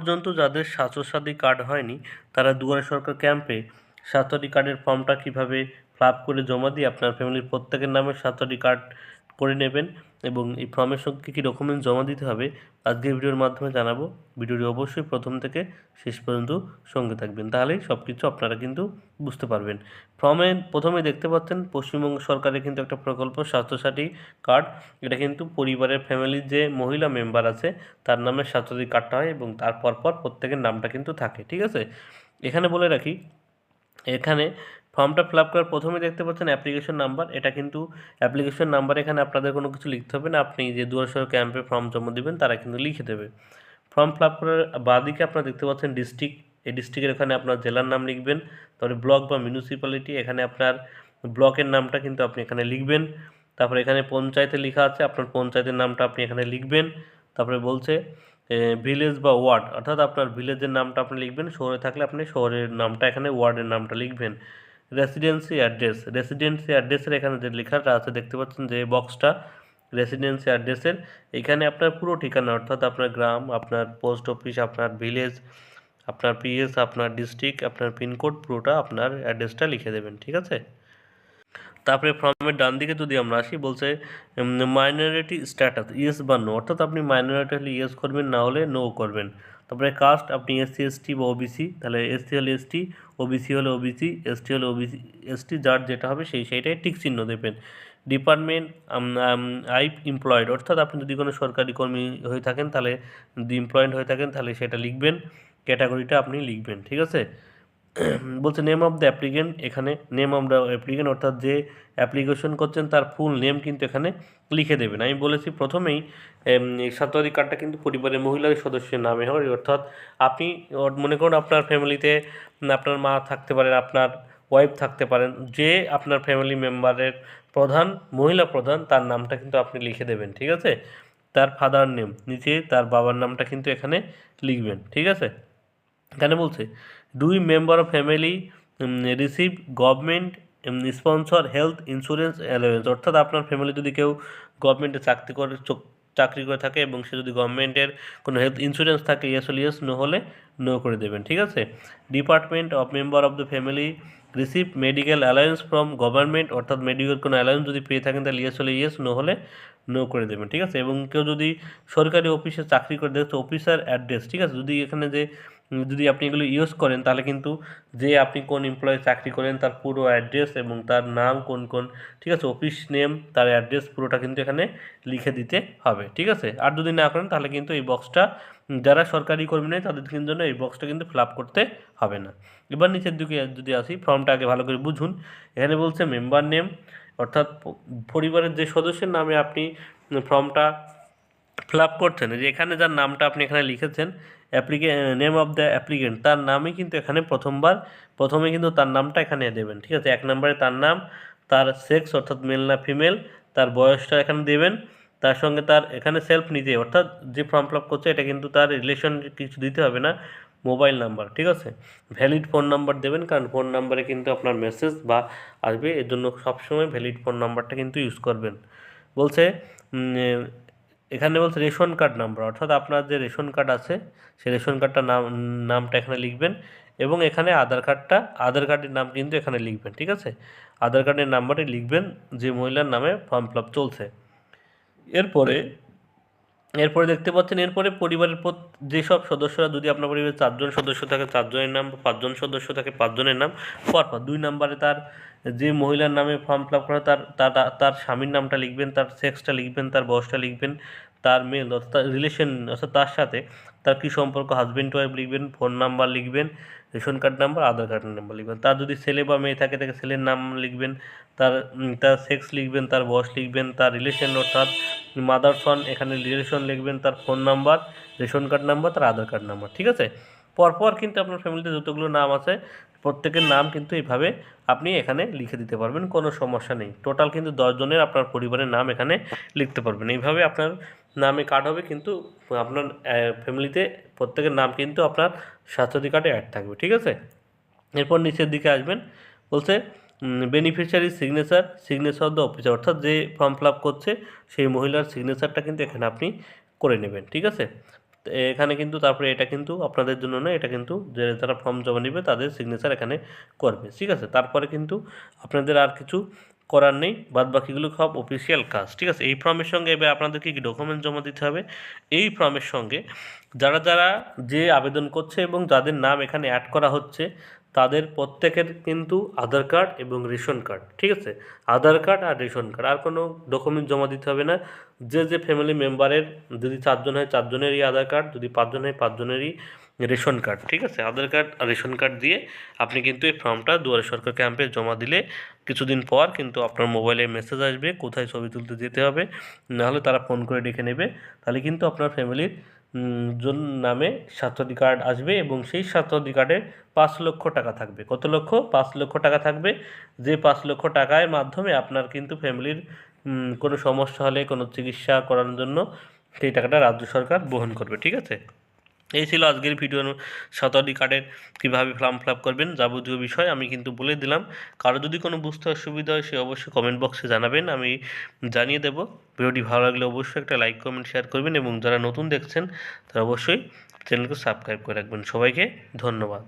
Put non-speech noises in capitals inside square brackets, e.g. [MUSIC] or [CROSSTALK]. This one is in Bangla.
পর্যন্ত যাদের স্বাস্থ্যসাথী কার্ড হয়নি, তারা দুয়ারে সরকার ক্যাম্পে স্বাস্থ্যসাথী কার্ডের ফর্মটা কীভাবে ফ্লাপ করে জমা দিয়ে আপনার ফ্যামিলির প্রত্যেকের নামে স্বাস্থ্যসাথী কার্ড করে নেবেন এবং এই ফর্মের সঙ্গে কী ডকুমেন্টস জমা দিতে হবে আজকের ভিডিওর মাধ্যমে জানাব। ভিডিওটি অবশ্যই প্রথম থেকে শেষ পর্যন্ত সঙ্গে থাকবেন, তাহলেই সব কিছু আপনারা কিন্তু বুঝতে পারবেন। ফর্মে প্রথমে দেখতে পাচ্ছেন, পশ্চিমবঙ্গ সরকারের কিন্তু একটা প্রকল্প, স্বাস্থ্যসাথী কার্ড। এটা কিন্তু পরিবারের ফ্যামিলির যে মহিলা মেম্বার আছে, তার নামে স্বাস্থ্যসাথী কার্ডটা হয় এবং তার পরপর প্রত্যেকের নামটা কিন্তু থাকে, ঠিক আছে? এখানে বলে রাখি, এখানে ফর্মটা ফিল আপ করার প্রথমে দেখতে পাচ্ছেন অ্যাপ্লিকেশন নাম্বার। এটা কিন্তু অ্যাপ্লিকেশন নাম্বার এখানে আপনাদের কোনো কিছু লিখতে হবে না। আপনি যে দুয়ারসর ক্যাম্পে ফর্ম জমা দেবেন, তারা কিন্তু লিখে দেবে। ফর্ম ফিল আপ করার বাদিকে আপনারা দেখতে পাচ্ছেন ডিস্ট্রিক্ট। এই ডিস্ট্রিক্টের এখানে আপনার জেলার নাম লিখবেন, তারপরে ব্লক বা মিউনিসিপ্যালিটি, এখানে আপনার ব্লকের নামটা কিন্তু আপনি এখানে লিখবেন। তারপরে এখানে পঞ্চায়েতে লেখা আছে, আপনার পঞ্চায়েতের নামটা আপনি এখানে লিখবেন। তারপরে বলছে ভিলেজ বা ওয়ার্ড, অর্থাৎ আপনার ভিলেজের নামটা আপনি লিখবেন, শহরে থাকলে আপনি শহরের নামটা, এখানে ওয়ার্ডের নামটা লিখবেন। রেসিডেন্সি অ্যাড্রেস রেসিডেন্সি অ্যাড্রেসের এখানে যে লেখাটা আছে, দেখতে পাচ্ছেন যে বক্সটা রেসিডেন্সি অ্যাড্রেসের এখানে আপনার পুরো ঠিকানা, অর্থাৎ আপনার গ্রাম, আপনার পোস্ট অফিস আপনার ভিলেজ আপনার পিএস আপনার ডিস্ট্রিক্ট আপনার পিনকোড পুরোটা আপনার অ্যাড্রেসটা লিখে দেবেন, ঠিক আছে? তারপরে ফর্মের ডান দিকে যদি আমরা আসি, বলছে মাইনরিটি স্ট্যাটাস ইয়েস বা নো অর্থাৎ আপনি মাইনরিটি হলে ইয়েস করবেন, না হলে নো করবেন। তারপরে কাস্ট আপনি এসসি এসটি বা ওবিসি তাহলে এসসি হলে এসটি ওবিসি হলে ওবিসি এসটি হলে ওবিসি এসটি যার যেটা হবে সেই সেইটাই টিক চিহ্ন দেবেন। ডিপার্টমেন্ট আই এমপ্লয়েড অর্থাৎ আপনি যদি কোনো সরকারি কর্মী হয়ে থাকেন তাহলে যদি এমপ্লয়েড হয়ে থাকেন তাহলে সেটা লিখবেন, ক্যাটাগরিটা আপনি লিখবেন, ঠিক আছে? [CLEARS THROAT] বলছে নেম অফ দ্য অ্যাপ্লিকেন্ট এখানে নেম অফ দ্য অ্যাপ্লিকেন্ট অর্থাৎ যে অ্যাপ্লিকেশন করছেন তার ফুল নেম কিন্তু এখানে লিখে দেবেন। আমি বলেছি প্রথমেই স্বাস্থ্যাধিক কার্ডটা কিন্তু পরিবারের মহিলাদের সদস্যের নামে হয়। অর্থাৎ আপনি মনে করুন আপনার ফ্যামিলিতে আপনার মা থাকতে পারেন, আপনার ওয়াইফ থাকতে পারেন, যে আপনার ফ্যামিলি মেম্বারের প্রধান, মহিলা প্রধান, তার নামটা কিন্তু আপনি লিখে দেবেন, ঠিক আছে? তার ফাদার নেম নিচে তার বাবার নামটা কিন্তু এখানে লিখবেন, ঠিক আছে? এখানে বলছে দুই member of family receive government sponsor health insurance allowance অর্থাৎ আপনার ফ্যামিলি যদি কেউ গভর্নমেন্টে চাকরি করে চাকরি করে থাকে এবং সে যদি গভর্নমেন্টের কোনো হেলথ ইন্স্যুরেন্স থাকে ইয়েস হলে ইয়েস নো হলে নো করে দেবেন, ঠিক আছে? Department of member of the family receive medical alliance from government অর্থাৎ মেডিকেল কোনো অ্যালায়েন্স যদি পেয়ে থাকেন, তাহলে ইয়েস হলে ইয়েস নো হলে নো করে দেবেন, ঠিক আছে? এবং কেউ যদি সরকারি অফিসে চাকরি করে দেখছে অফিসার অ্যাড্রেস ঠিক আছে? যদি এখানে যে যদি আপনি এগুলো ইউজ করেন, তাহলে কিন্তু যে আপনি কোন এমপ্লয়ে চাকরি করেন, তার পুরো অ্যাড্রেস এবং তার নাম কোন কোন, ঠিক আছে অফিস নেম তার অ্যাড্রেস পুরোটা কিন্তু এখানে লিখে দিতে হবে, ঠিক আছে? আর যদি না করেন, তাহলে কিন্তু এই বক্সটা যারা সরকারি কর্মী নেই, তাদের জন্য এই বক্সটা কিন্তু ফিল করতে হবে না। এবার নিচের দিকে যদি আসি ফর্মটা আগে ভালো করে বুঝুন। এখানে বলছে মেম্বার নেম অর্থাৎ পরিবারের যে সদস্যের নামে আপনি ফর্মটা ফিল আপ করছেন যে এখানে যার নামটা আপনি এখানে লিখেছেন অ্যাপ্লিকে নেম অফ দ্য অ্যাপ্লিকেন্ট তার নামই কিন্তু এখানে প্রথমবার, প্রথমে কিন্তু তার নামটা এখানে দেবেন, ঠিক আছে? এক নম্বরে তার নাম, তার সেক্স অর্থাৎ মেল না ফিমেল তার বয়সটা এখানে দেবেন, তার সঙ্গে তার এখানে সেলফ নিজে অর্থাৎ যে ফর্ম ফিল আপ করছে, এটা কিন্তু তার রিলেশন কিছু দিতে হবে না মোবাইল নাম্বার ঠিক আছে? ভ্যালিড ফোন নাম্বার দেবেন, কারণ ফোন নাম্বারে কিন্তু আপনার মেসেজ বা আসবে, এর জন্য সবসময় ভ্যালিড ফোন নাম্বারটা কিন্তু ইউজ করবেন। বলছে এখানে বলছে রেশন কার্ড নাম্বার, অর্থাৎ আপনার যে রেশন কার্ড আছে সেই রেশন কার্ডটা নাম, নামটা এখানে লিখবেন এবং এখানে আধার কার্ডটা, আধার কার্ডের নাম কিন্তু এখানে লিখবেন, ঠিক আছে? আধার কার্ডের নাম্বারটি লিখবেন যে মহিলার নামে ফর্ম ফিল চলছে। এরপরে এরপরে দেখতে পাচ্ছেন, এরপরে পরিবারের যেসব সদস্যরা যদি আপনার পরিবারে চারজন সদস্য থাকে, চারজনের নাম পাঁচজন সদস্য থাকে, পাঁচজনের নাম, পরপর দুই নম্বরে তার যে মহিলার নামে ফর্ম ফিল আপ করা তার তার তার স্বামীর নামটা লিখবেন, তার সেক্সটা লিখবেন, তার বয়সটা লিখবেন তার মেল অর্থাৎ রিলেশন অর্থাৎ তার সাথে তার কী সম্পর্ক হাজব্যান্ড ওয়াইফ লিখবেন ফোন নাম্বার লিখবেন ration card number Aadhaar card number লিখবেন। তার যদি ছেলে বা মেয়ে থাকে, তাকে ছেলের নাম লিখবেন, তার তার সেক্স লিখবেন, তার বয়স লিখবেন, তার রিলেশন অর্থাৎ মাদার সন এখানে রিলেশন লিখবেন, তার phone number ration card number তার আধার কার্ড নাম্বার ঠিক আছে? পরপর কিন্তু আপনার ফ্যামিলিতে যতগুলো নাম আছে, প্রত্যেকের নাম কিন্তু এইভাবে আপনি এখানে লিখে দিতে পারবেন, কোনো সমস্যা নেই। টোটাল কিন্তু দশজনের আপনার পরিবারের নাম এখানে লিখতে পারবেন। এইভাবে আপনার নামে কার্ড হবে কিন্তু আপনার ফ্যামিলিতে প্রত্যেকের নাম কিন্তু আপনার স্বাস্থ্যসাথী কার্ডে অ্যাড থাকবে, ঠিক আছে? এরপর নিচের দিকে আসবেন, বলছে beneficiary signature signature the officer অর্থাৎ যে ফর্ম ফিল করছে, সেই মহিলার সিগনেচারটা কিন্তু এখানে আপনি করে নেবেন, ঠিক আছে? এখানে কিন্তু তারপরে এটা কিন্তু আপনাদের জন্য না, এটা কিন্তু যে যারা ফর্ম জমা নেবে তাদের সিগনেচার এখানে করবে, ঠিক আছে? তারপরে কিন্তু আপনাদের আর কিছু করার নেই বাদ বাকিগুলো সব অফিসিয়াল কাজ, ঠিক আছে? এই ফর্মের সঙ্গে এবার আপনাদেরকে কি ডকুমেন্ট জমা দিতে হবে? এই ফর্মের সঙ্গে যারা যারা যে আবেদন করছে এবং যাদের নাম এখানে অ্যাড করা হচ্ছে তাদের প্রত্যেকের কিন্তু আধার কার্ড এবং রেশন কার্ড, ঠিক আছে? আধার কার্ড আর রেশন কার্ড, আর কোনো ডকুমেন্ট জমা দিতে হবে না। যে যে ফ্যামিলি মেম্বারের যদি চারজন হয়, চারজনেরই আধার কার্ড, যদি পাঁচজন হয়, পাঁচজনেরই রেশন কার্ড, ঠিক আছে? আধার কার্ড আর রেশন কার্ড দিয়ে আপনি কিন্তু এই ফর্মটা দুয়ারে সরকার ক্যাম্পে জমা দিলে কিছুদিন পর কিন্তু আপনার মোবাইলে মেসেজ আসবে, কোথায় ছবি তুলতে যেতে হবে, নাহলে তারা ফোন করে ডেকে নেবে। তাহলে কিন্তু আপনার ফ্যামিলির জন নামে স্বাস্থ্যসাথী কার্ড আসবে এবং সেই স্বাস্থ্যসাথী কার্ডে পাঁচ লক্ষ টাকা থাকবে। কত লক্ষ? পাঁচ লক্ষ টাকা থাকবে। যে পাঁচ লক্ষ টাকার মাধ্যমে আপনার কিন্তু ফ্যামিলির কোনো সমস্যা হলে, কোনো চিকিৎসা করানোর জন্য সেই টাকাটা রাজ্য সরকার বহন করবে, ঠিক আছে? এই ছিল আজকের ভিডিও সাঁতারি কার্ডের কীভাবে ফর্ম ফিল করবেন যাবতীয় বিষয় আমি কিন্তু বলে দিলাম। কারও যদি কোনো বুঝতে অসুবিধা হয় সে অবশ্যই কমেন্ট বক্সে জানাবেন, আমি জানিয়ে দেব। ভিডিওটি ভালো লাগলে অবশ্যই একটা লাইক কমেন্ট শেয়ার করবেন এবং যারা নতুন দেখছেন তারা অবশ্যই চ্যানেলকে সাবস্ক্রাইব করে রাখবেন। সবাইকে ধন্যবাদ।